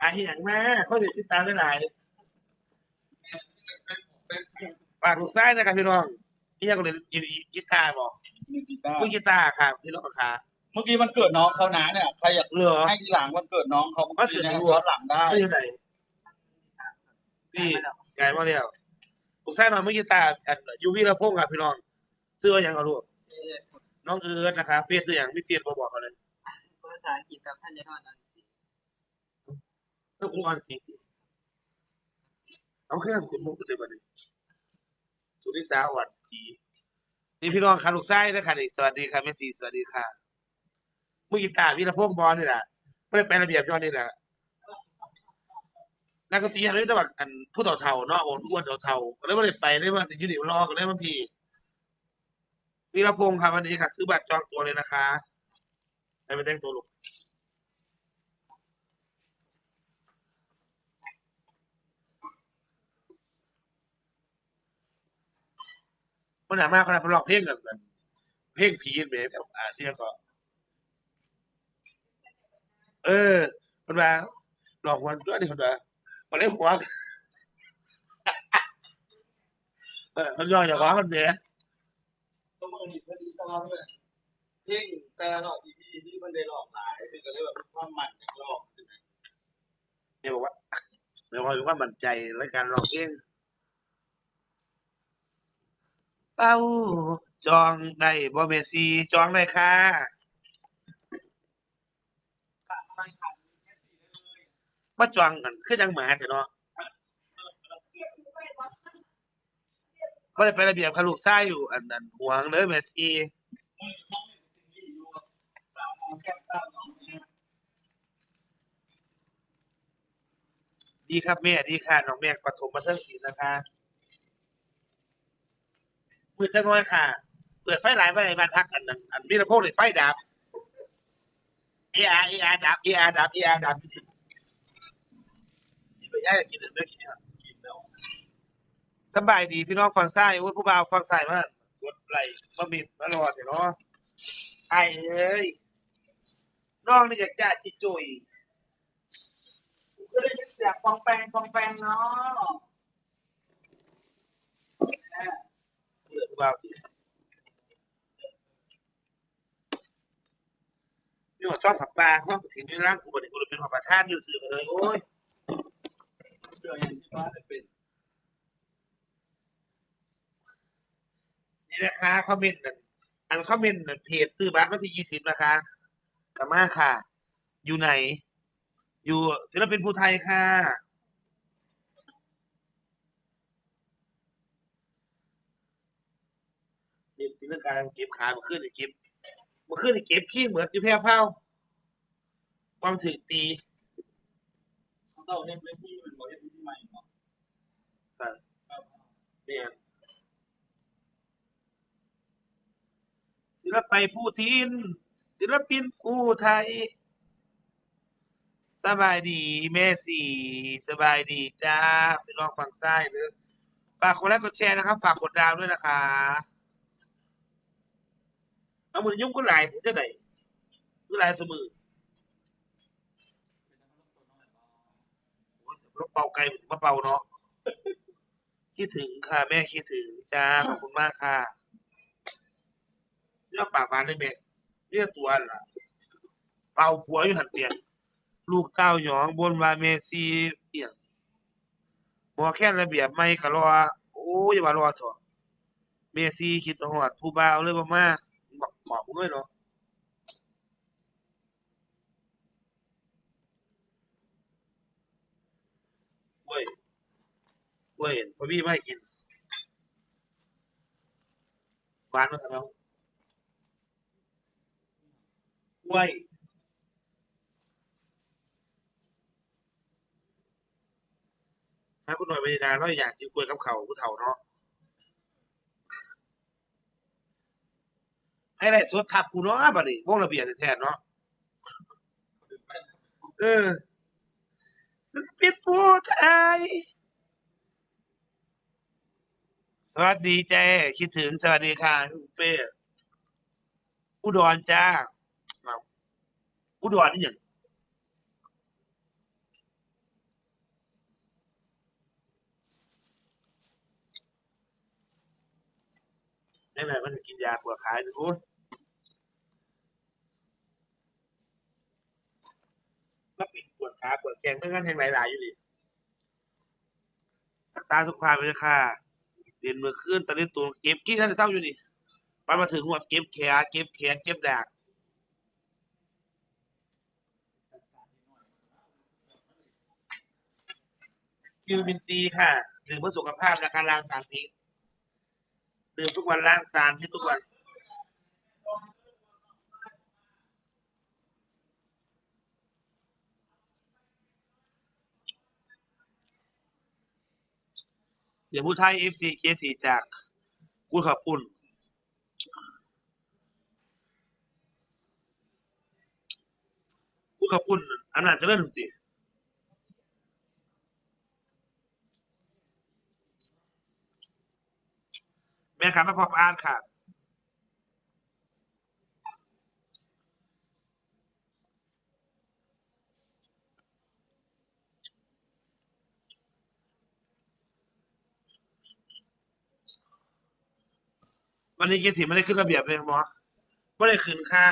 อะเหียงมาเขาเดี๋ยวติดตามได้หลายฝากลูกซ้ายนะครับพี่น้องนี่ยังเรียนกีตาร์บอกมีกีตาร์มือกีตาร์ครับพี่น้องค่ะเมื่อกี้มันเกิดน้องเขานะเนี่ยใครอยากเหรอให้ทีหลังมันเกิดน้องเขาเมื่อกี้นะย้อนหลังได้ไม่อยู่ไหนนี่ไงมาแล้วลูกซ้ายนอนมือกีตาร์อันยูวีระพงษ์ครับพี่น้องซื้อว่าหยังเอาลูกน้องเอิร์ธนะคะเฟียสตัวอย่างไม่เฟียสบอกบอกเขาเลยภาษาอังกฤษกับท่านยายทอดนั้น สิต้องคุณอ่านสีเอาแค่คุณมุกก็เต็มไปเลยสุนิสาหวัดสีนี่พี่น้องค่ะลูกไส้ด้วยค่ะนี่สวัสดีค่ะแม่สีสวัสดีค่ะมือกีตาร์วิรพงษ์บอลนี่แหละไม่ได้เป็นระเบียบย้อนนี่แหละนักดนตรีอะไรแต่ว่าอันผู้เฒ่าเฒ่าเนาะโอ้อ้วนเฒ่าเฒ่าๆก็เลยไม่ได้ไปเลยว่าอยู่นี่รอก็เลยมาพี่วิรพงษ์ค่ะวันนี้ค่ะซื้อบัตรจองตัวเลยนะคะไปไปแต่งตัวลูก มันหนามากขนาดมันร้องเพลงกันแบบเพลงผีเบสแบบอาเซียนก็ เออมันมาหลอกวันด้วยนี่คนละมันเล่นหัวเออมันย่อยจากหัวมันเสียสมมตินี่เพื่อนที่ต้องเลยเพ่งแต่หลอกอีพีที่มันได้หลอกหลายคือก็เลยแบบความมันจากหลอกใช่ไหมเนี่ยบอกว่าเดี๋ยวคอยดูว่ามั่นใจในการร้องเพลง เป้า จองได้บ่เมซีจองได้ค่ะมาจองกันคือยังหมาแต่เนาะก็เลยไประเบียบคาลูกไส้อยู่ อันนั้นห่วงเลยเมสซี่ดีครับแม่ ดีค่ะน้องแม่ปฐมมาเทิงศิลป์นะคะ มืดจังน้อยค่ะ เปิดไฟหลายไฟหลายบ้านพักอันนั้นอันมีระโพงเลยไฟดับเออาเออาดับเออาดับเออาดับนี่ไปย่ากินเดือดเลือกินครับกินแล้วสบายดีพี่น้องฟังซ้ายโอ้ยผู้บ่าวฟังซ้มากกดไหลมาบิดมารอเถอะเนาะไอ้เอ้ยน้องนี่อยากจ่าจิจุยก็เลยเสียงปองแปงปองแปงเนาะ เลยว่าวที่นี่หัวชอบผักปลาห้องถึงในร่างกูบอกเลยกูเลยเป็นหัวปลาท่านอยู่สื่อเลยโอ้ยเรื่ออย่างที่บ้านเป็นนี่นะคะคอมเมนต์นั่นอันคอมเมนต์นั่นเพจซื้อบัตรวันที่ยี่สิบนะคะกลับมาค่ะ อยู่ไหน อยู่ศิลปินภูไทยค่ะ เด็กศิลปการเก็บขาเมื่อคืนนี่เก็บเมื่อคืนนี่เก็บขี้เหมือนอยู่แพร่เผาความถึงตีเขาต้องเล่นเล่นที่มันบอกเล่นที่ใหม่เนาะเนี่ยศิลปินผู้ทิน ศิลปินผู้ไทย สบายดีแม่สี่สบายดีจ้าไปลองฟังซ้ายเลยฝากกดไลค์กดแชร์นะครับ ฝากกดดาวด้วยนะคะ เอามือยุ่งก็หลายถึงจะไหนก็หลายเสมอโอ้ยรถเป่าไกลมันถึงมาเป่าเนาะคิดถึงค่ะ แม่คิดถึงจ้าขอบคุณมากค่ะเรื่องปากบานได้แม่เรื่องตัวล่ะเป่าผัวอยู่หันเตียงลูกเต้าหยองบนวาเมซีเตียงหมอแค่ระเบียบไม่กะรอโอ้ยอย่ามารอเถอะเมซีคิดหอดผู้บ่าวเลยบ่มาบอก บอกกูด้วยเนาะเว้ยเว้ยพอพี่ไม่ให้กินหวานมั้ยครับเว้ยถ้าคุณหน่อยไม่ได้เราอยากกินกล้วยกับเขาผู้เฒ่าเนาะ ให้ได้สดทับกูเนาะบัดนี้วงระเบียบแท้ๆเนาะเออศิลปินผู้ไทยสวัสดีเจ้คิดถึงสวัสดีค่ะคุณเป้อุดรจ้าอุดรนี่อยัง แม่แม่มันกินยาปวดขาอยู่โอ้ยก็เป็นปวดขาปวดแขนเมื่อกันแห่งหลายๆอยู่ดิรักษาสุขภาพไปเลยค่ะเรียนมือขึ้นตอนนี้ตัวเก็บกี้ท่านจะเศ้าอยู่นี่มันมาถึงหัวเก็บแขนเก็บแขนเก็บดากวิตามินซีค่ะดื่มเพื่อสุขภาพและการล้างสารพิษ ดื่มทุกวันล้างสารพิษทุกวัน เสียงผู้ไทย FC เคสีจากกุดขอบปุ่นกุดขอบปุ่นอำนาจเจริญจริง ม่ครับมาพบอ่านค่ะวันนี้เกสีไม่ได้ขึ้นระเบียบเลยหมอไม่ได้ขึ้นค่า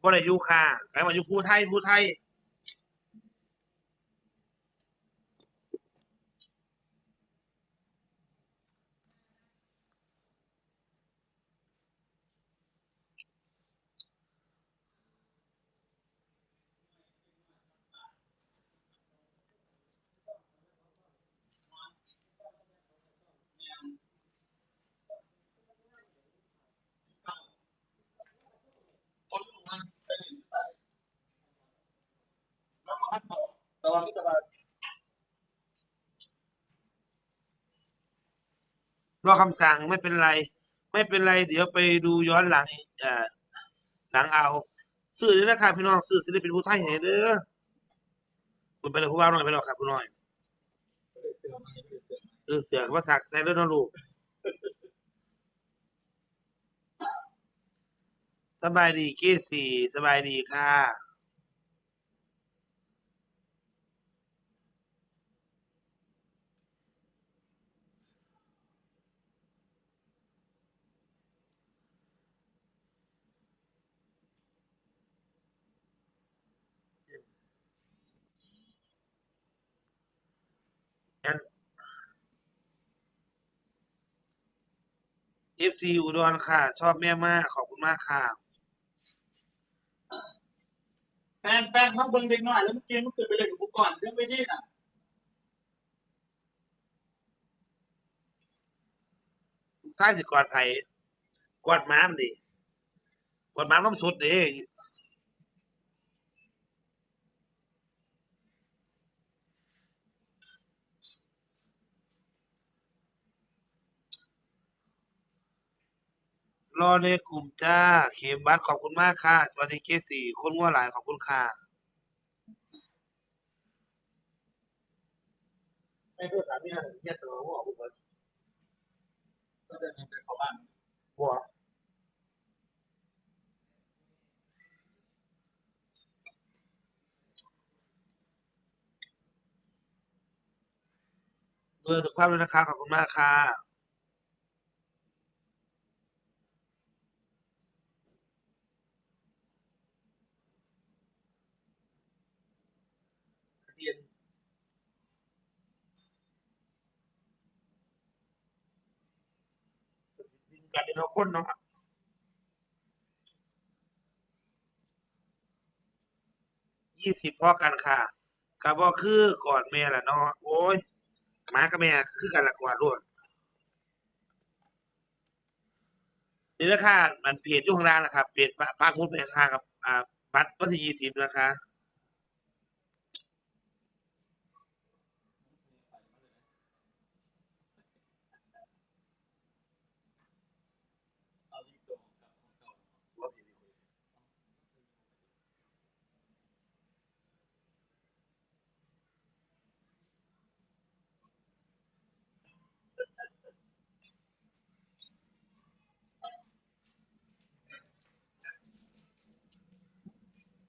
ไม่ได้ยุค่าใครมาอยู่ผู้ไทยผู้ไทย คนมันเป็นนิสัยแล้วมันต่อแต่ว่าที่จะมา รอคำสั่งไม่เป็นไร ไม่เป็นไรเดี๋ยวไปดูย้อนหลังเอ่อหลังเอาสื่อเลยนะครับพี่น้องสื่อศิลปินผู้ไทยเห็นเด้อคุณไปเลยผู้ว่าหน้อยไปหรอครับผู้น้อยไม่ได้เสือเสือมาเออเสือกว่าสักใส่เลือดน้องลูกสบายดีเกสี่สบายดีค่ะ เอฟซีอุดรค่ะ ชอบแม่มาก ขอบคุณมากค่ะ แป้งแป้งข้างเบิ้งเด็กหน่อย แล้วเมื่อกี้มันเกิดไปเลยกับกูก่อนเรื่องไปที่น่ะใช่สิกอดไผ่กอดม้ามดิกอดม้ามน้ำสุดดิ รอในกลุ่มจ้า เข็มบัตรขอบคุณมากค่ะสวัสดีเกสี่คนงัวหลายขอบคุณค่ะไม่พูดสามที่ห้าเยี่ยตัวหัวผมก็จะเป็นเขาบ้านหัวเบอร์สุขภาพด้วยนะคะขอบคุณมากค่ะ กันเป็นเอาคนเนาะยี่สิบพอกันค่ะกับว่าคือก่อนแม่ละเนาะโอ้ยหมากับแม่คือกันละกว่าร่วนี่ราคามันเพจอยู่ข้างล่างนะครับเพจปากมุดไปค่ากับอ่าบัตรวันที่ยี่สิบนะคะ เอาที่ตัวกับของเก่า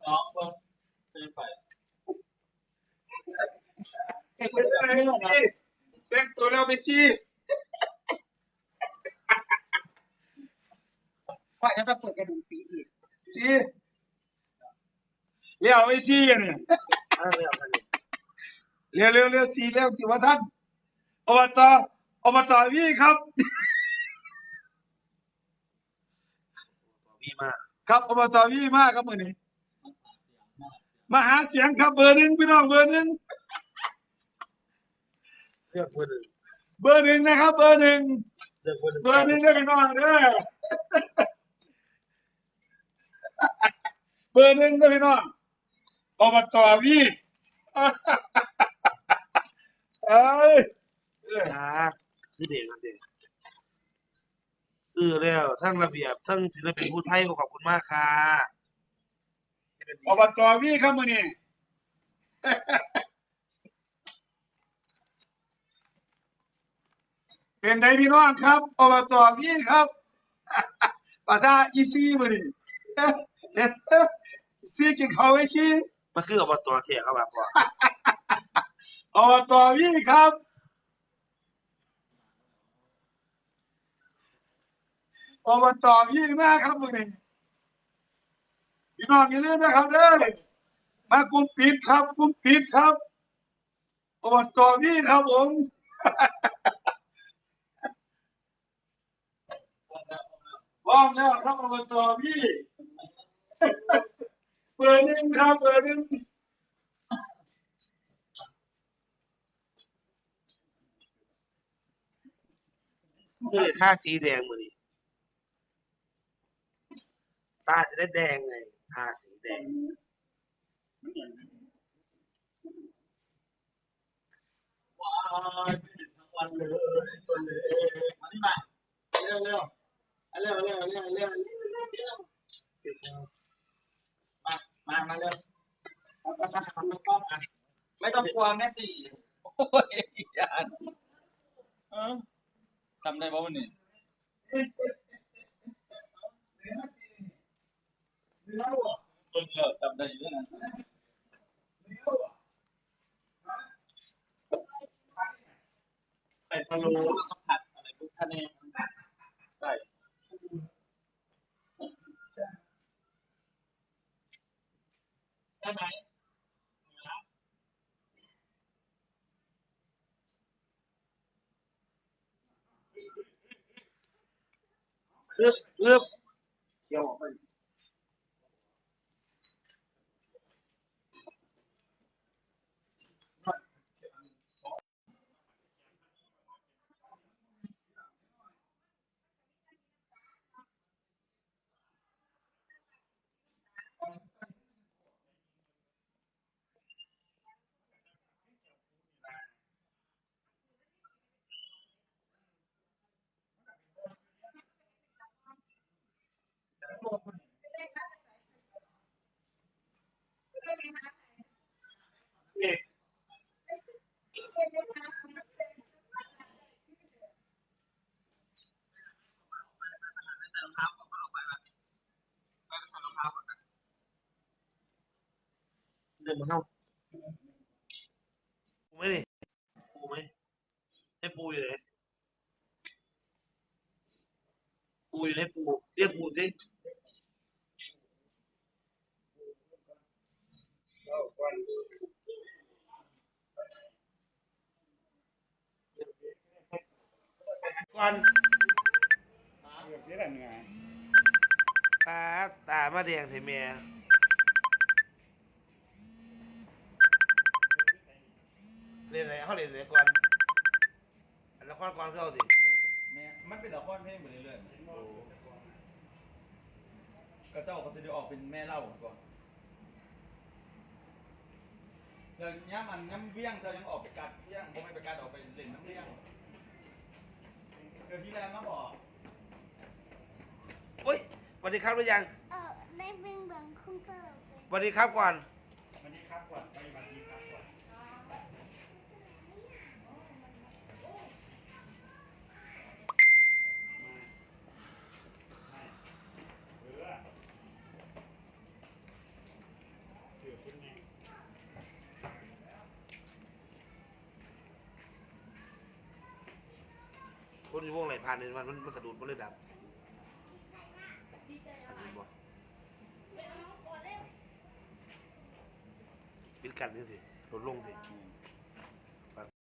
น้องเบิ้งเป็นไปเก็บไว้ด้วยนะแต่งตัวตัวแล้วไปซี่ว่าจะต้องเปิดกระดุมปีอีกซี่เลี้ยวไปซี่เนี่ยเอาเรื่องกันนี่เร็วเร็วเร็วซี่เร็วสิว่าท่านอบตอบตพี่ครับพี่มากครับอบตพี่มากครับมือนี้ มาหาเสียงครับเบอร์หนึ่งพี่น้องเบอร์หนึ่งเรื่องคนหนึ่งเบอร์หนึ่งนะครับ เบอร์หนึ่งเรื่องคนหนึ่งเบอร์หนึ่งเด้อพี่น้องเด้อเบอร์หนึ่งเด้อพี่น้องอบตพี่เอ้ยนะคือเด็กนะเด็กซื้อแล้วทั้งระเบียบทั้งศิลปินผู้ไทยก็ขอบคุณมากค่ะจะเป็นดี อบตพี่ครับมื้อนี้เป็นไดพี่น้องครับอบตพี่ครับปะทาอีซี่มื้อนี้ซี่กินข้าวไว้ซี่มันคืออบตเทียครับพ่ออบตพี่ครับอบตพี่มากครับมื้อนี้ พี่น้องอย่าลืมนะครับเด้อมากลุ่มปิดครับกลุ่มปิดครับอบตพี่ครับผมว่างแล้วครับอบตพี่เบอร์หนึ่งครับเบอร์หนึ่งคือท่าสีแดงมือนี้ตาจะได้แดงไง ท่าสีแดงว้ายไม่เห็นทั้งวันเลยตัวเล็กมานี่มาเร็วเร็วเร็วเร็วเร็วเร็วมา มามาเร็วมามามาทำมันกล้องอะไม่ต้องกลัวแม่สี่โอ้ยยานทำได้ป่าววันนี้ ใส่พะโล้แล้วก็ผัดอะไรพวกท่านเองใส่ได้ไหมเอื้อเอื้อเคี่ยวออกไป เดินมาเข้าปูไหมนี่ปูไหมให้ปูอยู่ไหน ปูอยู่ไหนปูเรียกปูสิก่อนตาตามาแดงส่แม่เรียนอะไรเขาเรียนอะไรก่อนอันละครก่อนเข้าสิ ม่มันเป็นละครเพลงไปเรื่อยๆก็เจ้าก็จะได้ออกเป็นแม่เล่าก่อนเดี๋ยวย้ำมันย้ำเวียงเธอยังออกไปกัดเวียงผมไม่ไปกัดออกไปเล่นน้ำเวียงเดี๋ยวที่แล้วมาบอกโอ้ยสวัสดีครับหรือยังเออได้เป็นเบืองคุ้งเตอร์เลยสวัสดีครับก่อน วันนี้ครับก่อนไปวันนี้ครับก่อน เคนอยู่วงไหลผ่านเนี่ยมันมันมันสะดุดมันเลยดับอันนี้บ่ปิดกันนี่สิลดลงสิ